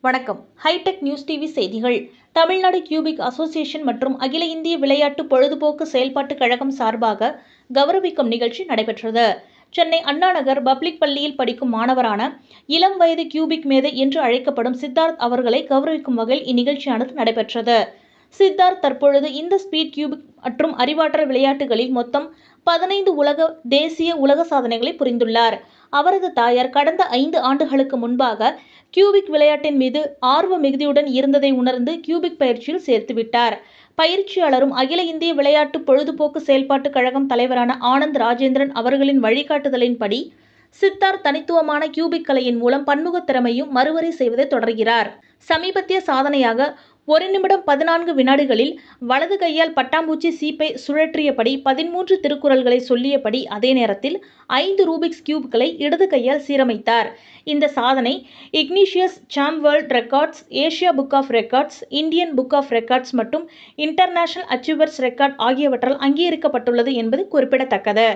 வணக்கம். Hitech news TV செய்திகள். Tamil Nadu cubic association மற்றும் அகில இந்திய விளையாட்டு பொழுதுபோக்கு செயல்பாட்டு கழகம் சார்பாக கௌரவிக்கும் நிகழ்ச்சி நடைபெற்றது. சென்னை அண்ணா நகர் பப்ளிக் பள்ளியில் படிக்கும் மாணவரான இளம் வயது கியூபிக் மேதை என்று அழைக்கப்படும் சித்தார்த் அவர்களை கௌரவிக்கும் வகையில் இந்நிகழ்ச்சியானது நடைபெற்றது. சித்தார்த் தற்பொழுது இந்த ஸ்பீட் கியூபிக் மற்றும் அறிவாற்றல் விளையாட்டுகளில் மொத்தம் பதினைந்து உலக தேசிய உலக சாதனைகளை புரிந்துள்ளார். அவரது தாயார் கடந்த ஐந்து ஆண்டுகளுக்கு முன்பாக கியூபிக் விளையாட்டின் மீது ஆர்வ மிகுதியுடன் இருந்ததை உணர்ந்து கியூபிக் பயிற்சியில் சேர்த்துவிட்டார் பயிற்சியாளரும் அகில இந்திய விளையாட்டு பொழுதுபோக்கு செயல்பாட்டுக் கழகம் தலைவரான ஆனந்த் ராஜேந்திரன் அவர்களின் வழிகாட்டுதலின்படி சித்தார் தனித்துவமான கியூபிக் கலையின் மூலம் பன்முகத் திறமையும் மறுவரை செய்வதை தொடர்கிறார். சமீபத்திய சாதனையாக ஒரு நிமிடம் பதினான்கு வினாடிகளில் வலது கையால் பட்டாம்பூச்சி சீப்பை சுழற்றியபடி பதிமூன்று திருக்குறள்களை சொல்லியபடி அதே நேரத்தில் ஐந்து ரூபிக்ஸ் கியூப்களை இடது கையால் சீரமைத்தார். இந்த சாதனை Ignatius Sam World Records Asia Book of Records Indian Book of Records மற்றும் இன்டர்நேஷனல் அச்சீவர்ஸ் ரெக்கார்ட் ஆகியவற்றால் அங்கீகரிக்கப்பட்டுள்ளது என்பது குறிப்பிடத்தக்கது.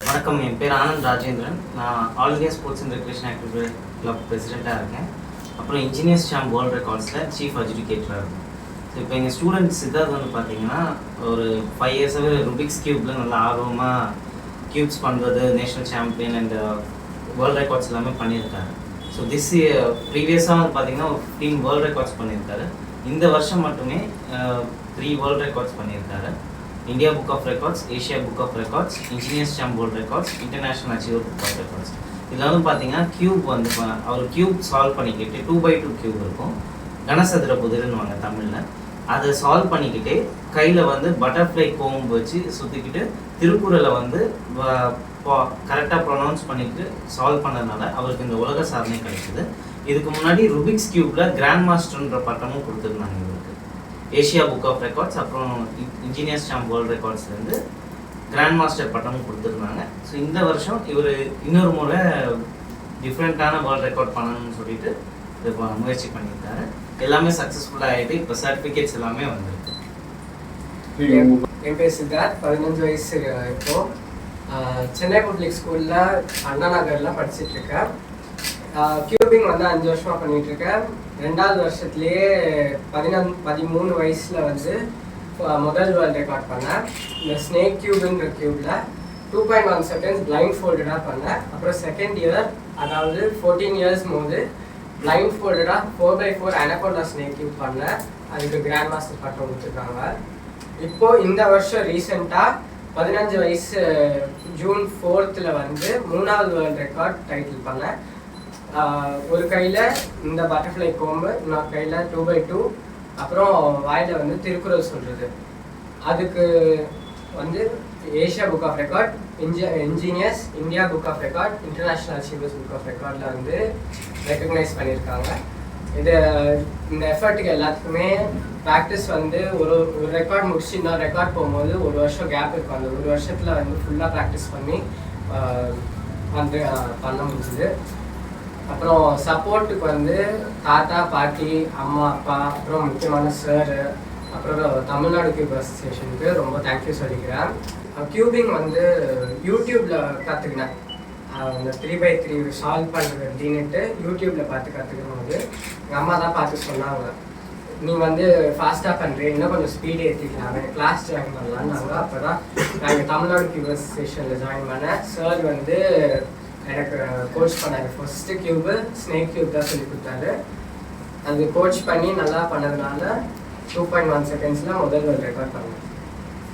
வணக்கம் என் பேர் ஆனந்த் ராஜேந்திரன். நான் All India Sports and Recreation Activity Club பிரசிடெண்ட்டாக இருக்கேன். அப்புறம் இன்ஜினியர்ஸ் ஷாம் வேர்ல்ட் ரெக்கார்ட்ஸில் சீஃப் அஜுடிகேட்டராக இருக்கும் ஸோ இப்போ எங்கள் ஸ்டூடெண்ட் சித்தார்த் வந்து பார்த்தீங்கன்னா ஒரு ஃபைவ் இயர்ஸாகவே ருபிக்ஸ் கியூப்பில் நல்லா ஆர்வமாக கியூப்ஸ் பண்ணுறது national champion and world records எல்லாமே பண்ணியிருக்காரு. ஸோ திஸ் ப்ரீவியஸாக வந்து பார்த்தீங்கன்னா ஒரு ஃபிஃப்டீன் வேர்ல்ட் ரெக்கார்ட்ஸ் பண்ணியிருக்காரு. இந்த வருஷம் மட்டுமே த்ரீ வேர்ல்ட் ரெக்கார்ட்ஸ் பண்ணியிருக்காரு. India Book of Records Asia Book of Records Engineers Sam World Records International Achiever Book of Records இதில் வந்து பார்த்தீங்கன்னா கியூப் வந்து அவர் கியூப் சால்வ் பண்ணிக்கிட்டு டூ பை டூ கியூப் இருக்கும். கனசதுர புதிர்னுவாங்க தமிழில். அதை சால்வ் பண்ணிக்கிட்டே கையில் வந்து பட்டர்ஃப்ளை கோம்பு வச்சு சுற்றிக்கிட்டு திருக்குறளை வந்து கரெக்டாக ப்ரொனவுன்ஸ் பண்ணிட்டு சால்வ் பண்ணதுனால அவருக்கு இந்த உலக சாதனை கிடைச்சிது. இதுக்கு முன்னாடி ருபிக்ஸ் கியூப்பில் கிராண்ட் மாஸ்டர்ன்ற பட்டமும் கொடுத்துருந்தாங்க இவருக்கு. ஏஷியா புக் ஆஃப் ரெக்கார்ட்ஸ் அப்புறம் இன்ஜினியர்ஸ் சாம் வேர்ல்ட் ரெக்கார்ட்ஸ்லேருந்து கிராண்ட் மாஸ்டர் பட்டமும் கொடுத்துருந்தாங்க. ஸோ இந்த வருஷம் இவர் இன்னொரு முறை டிஃப்ரெண்ட்டான வேர்ல்ட் ரெக்கார்ட் பண்ணணும்னு சொல்லிட்டு இது முயற்சி பண்ணியிருக்காரு. எல்லாமே சக்ஸஸ்ஃபுல்லாக ஆகிட்டு இப்போ சர்டிஃபிகேட்ஸ் எல்லாமே வந்துருக்கு. என் பேர் சித்தார்த் பதினஞ்சு வயசு இப்போ. ஆஹ் சென்னை பப்ளிக் ஸ்கூலில் அண்ணா நகரில் படிச்சுட்டு இருக்கேன் கியூபிங் வந்து அஞ்சு வருஷமா பண்ணிட்டு இருக்கேன் ரெண்டாவது வருஷத்துலேயே பதினொன் பதிமூணு வயசில் வந்து முதல் வேர்ல்ட் ரெக்கார்ட் பண்ணேன். இந்த ஸ்னேக் கியூபுங்கிற கியூபில் two point one seconds blind ஃபோல்டடாக பண்ணேன். அப்புறம் செகண்ட் இயர் அதாவது ஃபோர்டீன் இயர்ஸ் போது blind ஃபோல்டடாக four by four anaconda snake cube பண்ணேன். அதுக்கு கிராண்ட் மாஸ்டர் பட்டம் கொடுத்துருக்காங்க. இப்போ இந்த வருஷம் ரீசெண்டாக பதினஞ்சு வயசு ஜூன் ஃபோர்த்தில் வந்து மூணாவது வேர்ல்ட் ரெக்கார்ட் டைட்டில் பண்ணேன். ஒரு கையில் இந்த பட்டர்ஃப்ளை கோம்பு இன்னொரு கையில் டூ பை டூ அப்புறம் வாயில வந்து திருக்குறள் சொல்கிறது அதுக்கு வந்து Asia book of record இன்ஜி Engineers India Book of Record International Achievers Book of ரெக்கார்டில் வந்து ரெக்கக்னைஸ் பண்ணியிருக்காங்க இது இந்த எஃபர்ட்டுக்கு எல்லாத்துக்குமே ப்ராக்டிஸ் வந்து ஒரு ஒரு ரெக்கார்ட் முடிச்சு இன்னொரு ரெக்கார்ட் போகும்போது ஒரு வருஷம் கேப் இருக்கும் அந்த ஒரு வருஷத்தில் வந்து ஃபுல்லாக ப்ராக்டிஸ் பண்ணி வந்து பண்ண முடிஞ்சுது. அப்புறம் சப்போர்ட்டுக்கு வந்து தாத்தா பாட்டி அம்மா அப்பா அப்புறம் முக்கியமான சார் அப்புறம் தமிழ்நாடு கியூப் அசோசியேஷனுக்கு ரொம்ப தேங்க்யூ சொல்லிக்கிறேன். கியூபிங் வந்து யூடியூப்பில் கற்றுக்கினேன் அந்த த்ரீ பை த்ரீ சால்வ் பண்ணுறது அப்படின்னுட்டு யூடியூப்பில் பார்த்து கற்றுக்கும் போது எங்கள் அம்மா தான் பார்த்து சொன்னாங்க. நீ வந்து ஃபாஸ்ட்டாக பண்ணுறீ இன்னும் கொஞ்சம் ஸ்பீடு ஏற்றிக்கலாம் கிளாஸ் ஜாயின் பண்ணலான்னாங்க அப்போ தான் நாங்கள் தமிழ்நாடு கியூப் அசோசியேஷனில் ஜாயின் பண்ணேன். சார் வந்து எனக்கு கோச் பண்ணாரு. ஃபர்ஸ்ட்டு கியூபு ஸ்னேக் கியூப் தான் சொல்லி கொடுத்தாரு. அது கோச் பண்ணி நல்லா பண்ணதுனால டூ பாயிண்ட் ஒன் செகண்ட்ஸில் முதல் ஒரு ரெக்கார்ட் பண்ணேன்.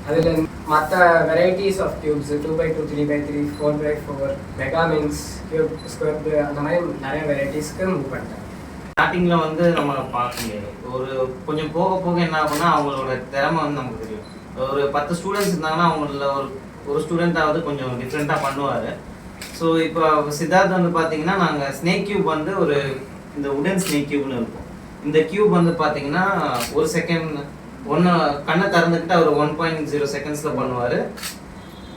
அதில் மற்ற varieties of cubes two by two three by three four by four megaminx cube square அந்த மாதிரி நிறைய வெரைட்டிஸ்க்கு மூவ் பண்ணிட்டேன். ஸ்டார்டிங்கில் வந்து நம்ம பார்க்க முடியாது. ஒரு கொஞ்சம் போக போக என்ன ஆகும்னா அவங்களோட திறமை வந்து நமக்கு தெரியும். ஒரு பத்து ஸ்டூடெண்ட்ஸ் இருந்தாங்கன்னா அவங்கள ஒரு ஒரு ஸ்டூடெண்ட்டாவது கொஞ்சம் டிஃப்ரெண்ட்டாக பண்ணுவார். ஸோ இப்போ சித்தார்த் வந்து பார்த்தீங்கன்னா நாங்கள் ஸ்னேக் கியூப் வந்து ஒரு இந்த உடன் ஸ்னேக் கியூப்னு இருக்கும். இந்த கியூப் வந்து பார்த்தீங்கன்னா ஒரு செகண்ட் ஒன்று கண்ணை திறந்துக்கிட்டு அவர் ஒன் பாயிண்ட் ஜீரோ செகண்ட்ஸில் பண்ணுவார்.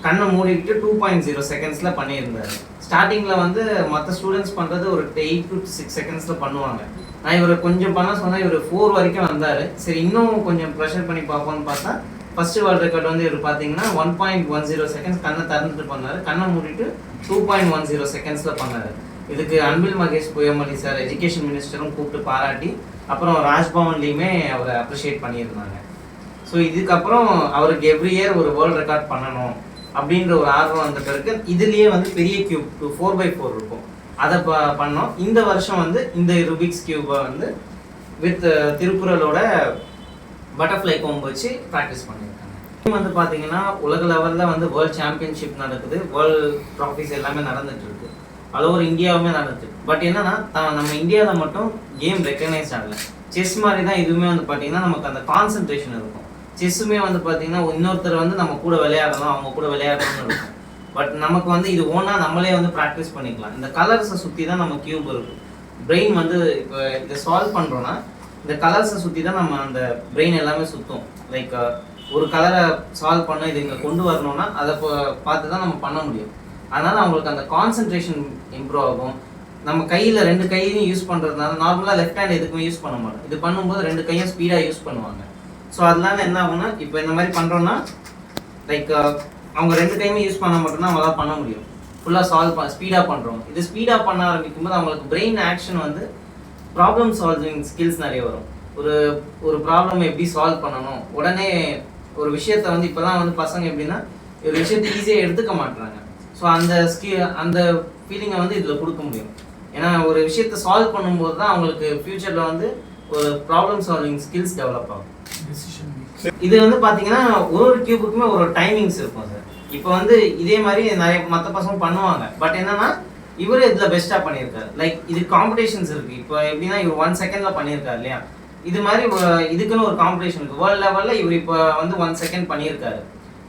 கண்ணை மூடிக்கிட்டு டூ பாயிண்ட் ஜீரோ செகண்ட்ஸில் பண்ணியிருந்தாரு. ஸ்டார்டிங்கில் வந்து மற்ற ஸ்டூடெண்ட்ஸ் பண்ணுறது ஒரு எயிட் டு சிக்ஸ் செகண்ட்ஸில் பண்ணுவாங்க. நான் இவரை கொஞ்சம் பண்ண சொன்னால் இவர் ஃபோர் வரைக்கும் வந்தார். சரி இன்னும் கொஞ்சம் ப்ரெஷர் பண்ணி பார்ப்போம்னு பார்த்தா ஃபர்ஸ்ட் வேர்ல்ட் ரெக்கார்ட் வந்து இவர் பார்த்தீங்கன்னா one point one zero seconds கண்ணை திறந்துட்டு பண்ணாரு. கண்ணை மூடிட்டு டூ பாயிண்ட் ஒன் ஜீரோ செகண்ட்ஸில் பண்ணாரு. இதுக்கு அன்பில் மகேஷ் புயமணி சார் எஜுகேஷன் மினிஸ்டரும் கூப்பிட்டு பாராட்டி அப்புறம் ராஜ்பவன்லேயுமே அவரை அப்ரிஷியேட் பண்ணியிருந்தாங்க. ஸோ இதுக்கப்புறம் அவருக்கு எவ்ரி இயர் ஒரு வேர்ல்ட் ரெக்கார்ட் பண்ணணும் அப்படின்ற ஒரு ஆர்வம் வந்த பிறகு இதுலேயே வந்து பெரிய கியூப் ஃபோர் பை ஃபோர் இருக்கும். அதை ப பண்ணோம். இந்த வருஷம் வந்து இந்த ருபிக்ஸ் கியூபை வந்து வித் திருக்குறளோட பட்டர்ஃப்ளை கோம்பு வச்சு ப்ராக்டிஸ் பண்ணியிருக்காங்க. வந்து பார்த்தீங்கன்னா உலக லெவலில் வந்து வேர்ல்ட் சாம்பியன்ஷிப் நடக்குது. வேர்ல்ட் ட்ராஃபிஸ் எல்லாமே நடந்துகிட்ருக்கு இருக்கு. ஆல் ஓவர் இந்தியாவுமே நடந்துட்டு பட் என்னன்னா நம்ம இந்தியாவில் மட்டும் கேம் ரெக்கக்னைஸ் ஆகலை. செஸ் மாதிரி தான் இதுவுமே வந்து பார்த்தீங்கன்னா நமக்கு அந்த கான்சென்ட்ரேஷன் இருக்கும். செஸ்ஸுமே வந்து பார்த்தீங்கன்னா இன்னொருத்தர் வந்து நம்ம கூட விளையாடணும் அவங்க கூட விளையாடணும்னு இருக்கும். பட் நமக்கு வந்து இது ஓனாக நம்மளே வந்து ப்ராக்டிஸ் பண்ணிக்கலாம். இந்த கலர்ஸை சுற்றி தான் நம்ம கியூப் இருக்கும் பிரெயின் வந்து இப்போ இதை சால்வ் பண்ணுறோன்னா இந்த கலர்ஸை சுற்றி தான் நம்ம அந்த பிரெயின் எல்லாமே சுற்றும் லைக் ஒரு கலரை சால்வ் பண்ண இது இங்கே கொண்டு வரணும்னா அதை பார்த்து தான் நம்ம பண்ண முடியும். அதனால் அவங்களுக்கு அந்த கான்சென்ட்ரேஷன் இம்ப்ரூவ் ஆகும். நம்ம கையில் ரெண்டு கையையும் யூஸ் பண்ணுறதுனால நார்மலாக லெஃப்ட் ஹேண்ட் எதுக்குமே யூஸ் பண்ண மாட்டோம். இது பண்ணும்போது ரெண்டு கையும் ஸ்பீடாக யூஸ் பண்ணுவாங்க. ஸோ அதனால என்ன ஆகும்னா இப்போ இந்த மாதிரி பண்ணுறோன்னா லைக் அவங்க ரெண்டு கையுமே யூஸ் பண்ண மட்டும்தான் அவங்களால பண்ண முடியும். ஃபுல்லாக சால்வ் ப ஸ்பீடாக பண்ணுறோம் இது ஸ்பீடாக பண்ண ஆரம்பிக்கும் போது அவங்களுக்கு பிரெயின் ஆக்ஷன் வந்து ப்ராப்ளம் சால்விங் ஸ்கில்ஸ் நிறைய வரும். ஒரு ஒரு ப்ராப்ளம் எப்படி சால்வ் பண்ணணும்? உடனே ஒரு விஷயத்த வந்து இப்போதான் வந்து பசங்க எப்படின்னா ஒரு விஷயத்தை ஈஸியாக எடுத்துக்க மாட்றாங்க. ஸோ அந்த ஸ்கி அந்த ஃபீலிங்கை வந்து இதில் கொடுக்க முடியும். ஏன்னா ஒரு விஷயத்தை சால்வ் பண்ணும்போது தான் அவங்களுக்கு ஃப்யூச்சரில் வந்து ஒரு ப்ராப்ளம் சால்விங் ஸ்கில்ஸ் டெவலப் ஆகும். இது வந்து பாத்தீங்கன்னா ஒரு ஒரு கியூபுக்குமே ஒரு டைமிங்ஸ் இருக்கும் சார் இப்போ வந்து இதே மாதிரி நிறைய மற்ற பசங்க பண்ணுவாங்க. பட் என்னன்னா இவரு இதுல பெஸ்டா பண்ணியிருக்காரு. லைக் இது காம்படிஷன்ஸ் இருக்கு. இப்போ எப்படின்னா இவர் ஒன் செகண்ட்ல பண்ணியிருக்காரு இல்லையா? இது மாதிரி இதுக்குன்னு ஒரு காம்படிஷன் இருக்கு. வேர்ல்ட் லெவல்ல இவர் இப்போ வந்து ஒன் செகண்ட் பண்ணியிருக்காரு.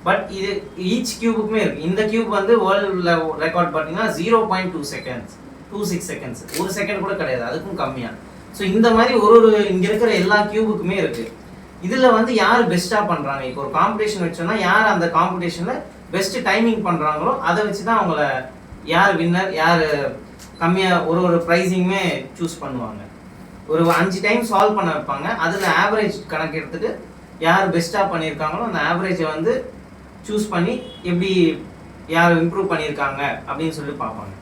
பட் இது ஈச் கியூபுக்குமே இருக்கு. இந்த கியூப் வந்து வேர்ல்டு ரெக்கார்ட் பார்த்தீங்கன்னா zero point two seconds two six seconds ஒரு செகண்ட் கூட கிடையாது. அதுக்கும் கம்மியா. ஸோ இந்த மாதிரி ஒரு ஒரு இங்க இருக்கிற எல்லா கியூபுக்குமே இருக்கு. இதுல வந்து யார் பெஸ்டா பண்றாங்க? இப்போ ஒரு காம்படிஷன் வச்சோம்னா யார் அந்த காம்படிஷன்ல பெஸ்ட் டைமிங் பண்றாங்களோ அதை வச்சு தான் அவங்கள யார் வின்னர் யார் கம்மியாக ஒரு ஒரு ப்ரைஸிங்குமே சூஸ் பண்ணுவாங்க. ஒரு அஞ்சு டைம் சால்வ் பண்ண வைப்பாங்க. அதில் ஆவரேஜ் கணக்கு எடுத்துட்டு யார் பெஸ்ட்டாக பண்ணியிருக்காங்களோ அந்த ஆவரேஜை வந்து சூஸ் பண்ணி எப்படி யார் இம்ப்ரூவ் பண்ணியிருக்காங்க அப்படின்னு சொல்லி பார்ப்பாங்க.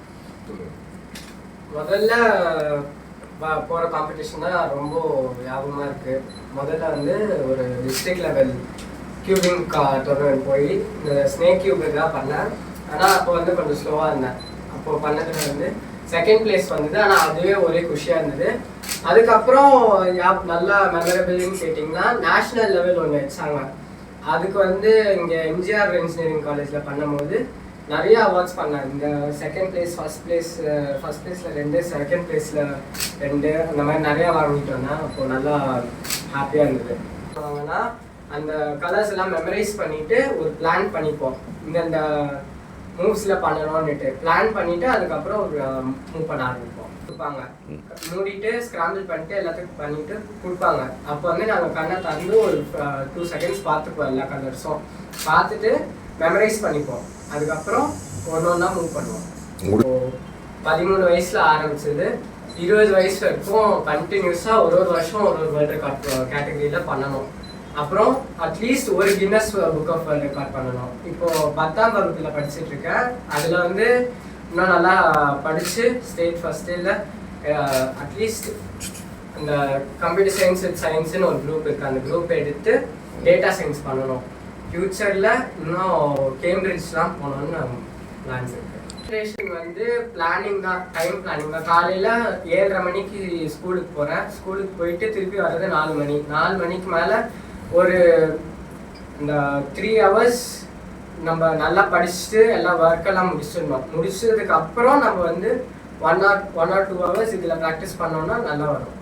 முதல்ல போகிற காம்படிஷன் தான் ரொம்ப வியாபகமாக இருக்குது முதல்ல வந்து ஒரு டிஸ்ட்ரிக்ட் லெவல் கியூபிங் டோர்னமெண்ட் போய் இந்த ஸ்னேக் கியூபுக்காக பண்ணேன் ஆனால் அப்போ வந்து கொஞ்சம் ஸ்லோவாக இருந்தேன். அப்போ பண்ணதில் வந்து செகண்ட் பிளேஸ் வந்தது. ஆனால் அதுவே ஒரே குஷியாக இருந்தது. அதுக்கப்புறம் யா- நல்லா மெமரபிள்னு கேட்டிங்கன்னா நேஷ்னல் லெவல் ஒன்று வச்சாங்க. அதுக்கு வந்து இங்கே எம்ஜிஆர் இன்ஜினியரிங் காலேஜில் பண்ணும்போது நிறைய அவார்ட்ஸ் பண்ணேன் இந்த second place first place first பிளேஸில் ரெண்டு செகண்ட் பிளேஸில் ரெண்டு அந்த மாதிரி நிறையா வாங்கிட்டு வந்தேன். அப்போ நல்லா ஹாப்பியாக இருந்தது. வாங்கன்னா அந்த கலர்ஸ் எல்லாம் மெமரைஸ் பண்ணிவிட்டு ஒரு பிளான் பண்ணிப்போம். இந்தந்த மூவ்ஸில் பண்ணணும்னுட்டு பிளான் பண்ணிட்டு அதுக்கப்புறம் ஒரு மூவ் பண்ண ஆரம்பிப்போம். கொடுப்பாங்க. மூடிட்டு ஸ்கிராம்பிள் பண்ணிட்டு எல்லாத்துக்கும் பண்ணிட்டு கொடுப்பாங்க. அப்போ வந்து நாங்கள் கண்ணை திறந்து ஒரு டூ செகண்ட்ஸ் பார்த்துப்போம் எல்லா கலர்ஸும் பார்த்துட்டு மெமரைஸ் பண்ணிப்போம். அதுக்கப்புறம் ஒன்று ஒன்றா மூவ் பண்ணுவோம். பதிமூணு வயசுல ஆரம்பிச்சது. இருபது வயசு வரைக்கும் கண்டினியூஸா ஒரு ஒரு வருஷம் ஒரு ஒரு வேர்ல்டு ரெக்கார்ட் கேட்டகரியில பண்ணணும். அப்புறம் அட்லீஸ்ட் ஒரு Guinness book of world record பண்ணணும். இப்போ பத்தாம் வகுப்புல படிச்சுட்டு இருக்கேன். அதுல வந்து இன்னும் நல்லா படிச்சு ஸ்டேட் ஃபர்ஸ்ட் இல்லை அட்லீஸ்ட் அந்த கம்ப்யூட்டர் சயின்ஸ் வித் சயின்ஸ்னு ஒரு குரூப் இருக்கு. அந்த குரூப் எடுத்து டேட்டா சயின்ஸ் பண்ணணும். ஃப்யூச்சரில் இன்னும் கேம்பிரிட்ஜ்லாம் போகணும்னு பிளான்ஸ் இருக்கு. ப்ரிப்ரேஷன் வந்து பிளானிங் தான் டைம் பிளானிங் தான். காலையில் ஏழரை மணிக்கு ஸ்கூலுக்கு போகிறேன் ஸ்கூலுக்கு போயிட்டு திருப்பி வர்றது நாலு மணி. நாலு மணிக்கு மேலே ஒரு இந்த த்ரீ ஹவர்ஸ் நம்ம நல்லா படிச்சுட்டு எல்லா ஒர்க்கெல்லாம் முடிச்சிடணும் முடிச்சதுக்கு அப்புறம் நம்ம வந்து one or one or two hours இதில் ப்ராக்டிஸ் பண்ணோம்னா நல்லா வரும்.